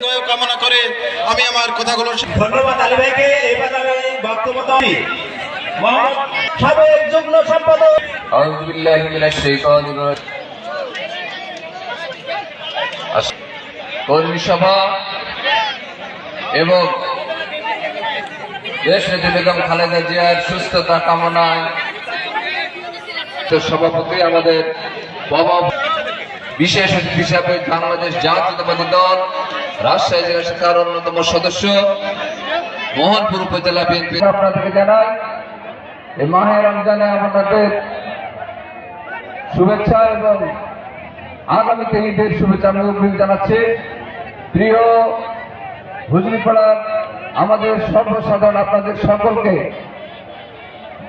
কামনা করে আমি আমার কথাগুলো ধন্যবাদ আলী ভাইকে বক্তব্য এবং দেশ খালেদা জিয়ার সুস্থতা কামনায় সভাপতি আমাদের বাবা বিশেষ হিসাবে বাংলাদেশ জাতীয়তাবাদী দল রাজশাহী জেলা শাখার অন্যতম সদস্য মোহনপুর উপজেলা বিএনপি। আপনাদেরকে জানাই, এই মাহে রমজানে আমাদের শুভেচ্ছা এবং আগামীতে ঈদের শুভেচ্ছা আমি জানাচ্ছি। প্রিয় হুজুরিপাড়ার আমাদের সর্বসাধারণ আপনাদের সকলকে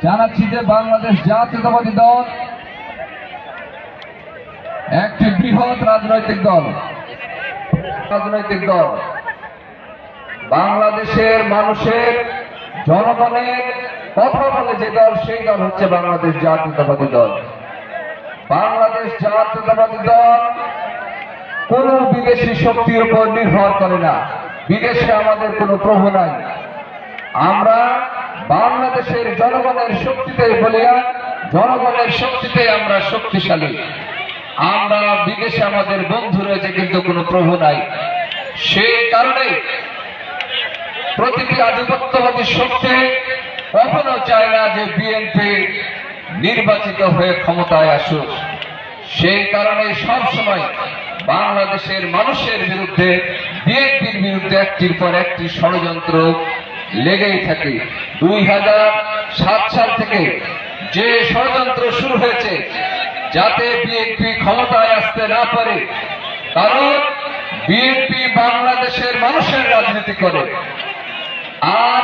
জানাচ্ছি যে বাংলাদেশ জাতীয়তাবাদী দল একটি বৃহৎ রাজনৈতিক দল। রাজনৈতিক দল। বাংলাদেশের মানুষের জনগণের কথা বলে যে দল, সেই দল হচ্ছে বাংলাদেশ জাতীয়তাবাদী দল। বাংলাদেশ জাতীয়তাবাদী দল কোন বিদেশি শক্তির উপর নির্ভর করে না। বিদেশে আমাদের কোনো প্রভু নাই। আমরা বাংলাদেশের জনগণের শক্তিতে বলিয়া, জনগণের শক্তিতে আমরা শক্তিশালী। আমরা বিদেশে আমাদের বন্ধু রয়েছে, কিন্তু কোনো প্রভু নাই। সেই কারণে প্রতিটি আধিপত্যবাদী শক্তি কখনো চায় না যে বিএনপি নির্বাচিত হয়ে ক্ষমতায় আসুক। সেই কারণে সব সময় বাংলাদেশের মানুষের বিরুদ্ধে বিএনপির বিরুদ্ধে একটির পর একটি ষড়যন্ত্র লেগেই থাকে। দুই হাজার সাত সাল থেকে যে ষড়যন্ত্র শুরু হয়েছে যাতে বিএনপি ক্ষমতায় আসতে না পারে, কারণ বিএনপি বাংলাদেশের মানুষের রাজনীতি করে। আর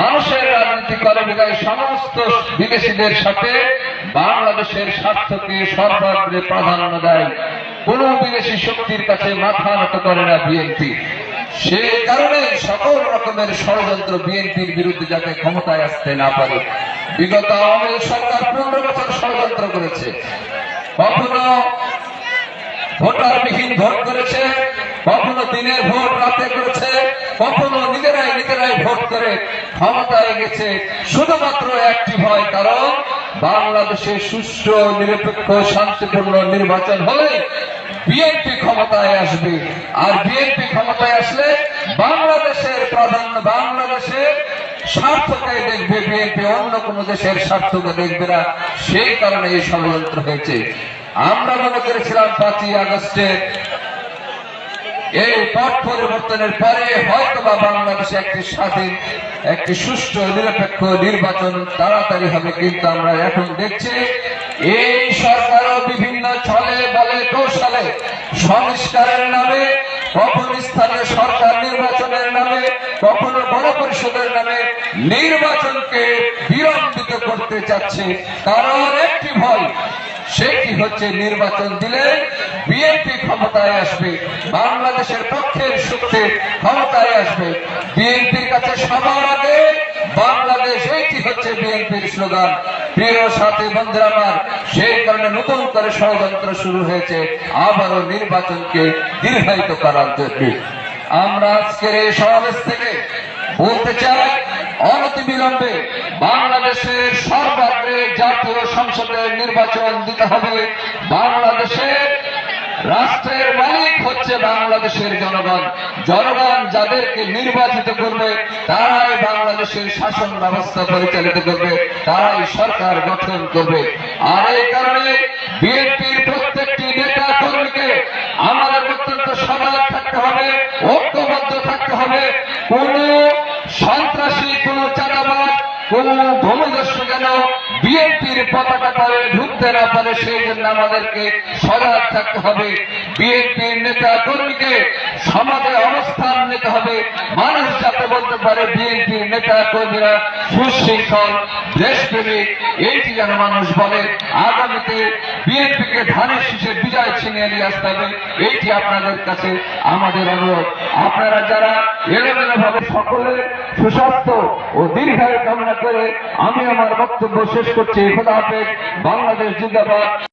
মানুষের রাজনীতি করে বিদায় সমস্ত বিদেশিদের সাথে বাংলাদেশের স্বার্থকে সর্বাগ্রে প্রাধান্য দেয়। কোন বিদেশি শক্তির কাছে মাথা নত করে না বিএনপি। সে কারণে সকল রকমের ষড়যন্ত্র বিএনপির বিরুদ্ধে যাতে ক্ষমতায় আসতে না পারে। বিগত আওয়ামী সরকার পনেরো বছর ষড়যন্ত্র করেছে। কখনো ভোটারবিহীন ভোট করেছে, কখনো দিনের ভোট রাতে করেছে, কখনো নিজেরাই নিজেরাই ভোট করে ক্ষমতায় গেছে। শুধুমাত্র একটি ভয়, কারণ বাংলাদেশে সুষ্ঠু, নিরপেক্ষ, শান্তিপূর্ণ নির্বাচন হলে বিএনপি ক্ষমতায় আসবে। আর বিএনপি ক্ষমতায় আসলে বাংলাদেশের প্রাধান্য, বাংলাদেশের স্বার্থকে দেখবে বিএনপি অন্য কোন দেশের স্বার্থকে দেখবে না। সেই কারণে এই ষড়যন্ত্র হয়েছে। আমরা মনে করেছিলাম পাঁচই আগস্টে এই পট পরিবর্তনের পরে হয়তো বা বাংলাদেশে একটি স্বাধীন, একটি সুষ্ঠু, নিরপেক্ষ নির্বাচন তাড়াতাড়ি হবে, কিন্তু আমরা এখন দেখছি এই সরকারও বিভিন্ন ছলে বলে কৌশলে সংস্কারের নামে কখন স্থানীয় সরকার নির্বাচনের নামে কখনো গণপরিষদের নামে নির্বাচনকে বিলম্বিত করতে চাচ্ছে কারণ একটি ভয় সেটি হচ্ছে নির্বাচন দিলে বিএনপি ক্ষমতায় আসবে, বাংলাদেশের পক্ষের শক্তি ক্ষমতায় আসবে। বিএনপির কাছে সবার আগে বাংলাদেশ এইটি হচ্ছে বিএনপির স্লোগান? প্রিয় সাথী, বন্ধুরা আমার, সেই কারণে নতুন করে ষড়যন্ত্র শুরু হয়েছে, আবারও নির্বাচনকে দীর্ঘায়িত করার জন্য। আমরা আজকের এই সমাবেশ থেকে বলতে চাই অনতি বিলম্বে বাংলাদেশের সর্বাগ্রে জাতীয় সংসদের নির্বাচন দিতে হবে। বাংলাদেশের রাষ্ট্রের মালিক হচ্ছে বাংলাদেশের জনগণ। জনগণ যাদেরকে নির্বাচিত করবে, তারাই বাংলাদেশের শাসন ব্যবস্থা পরিচালিত করবে, তারাই সরকার গঠন করবে। আর এই কারণে বিএনপির প্রত্যেকটি নেতা কর্মীকে আমাদের অত্যন্ত সজাগ থাকতে হবে, ঐক্যবদ্ধ থাকতে হবে। কোন কোন ভূমিদস্যু যেন বিএনপির পতাকা তলে ঢুকতে না পারে সেই জন্য আমাদেরকে সজাগ থাকতে হবে। বিএনপির নেতা কর্মীকে সমাজে অবস্থান নিতে হবে। মানুষ যাতে বলতে পারে, বিএনপির নেতা কর্মীরা সুশৃঙ্খল, দেশপ্রেমিক, এইটি যেন মানুষ বলে। আগামীতে বিএনপিকে ধানের শীষে বিজয় ছিনিয়ে নিয়ে আসতে হবে, এইটি আপনাদের কাছে আমাদের অনুরোধ। আপনারা যারা এলোমেলো ভাবে সকলের সুস্বাস্থ্য ও দীর্ঘায়ু কামনা করে আমি আমার বক্তব্য শেষ করছি। খোদা হাফেজ বাংলাদেশ জিন্দাবাদ।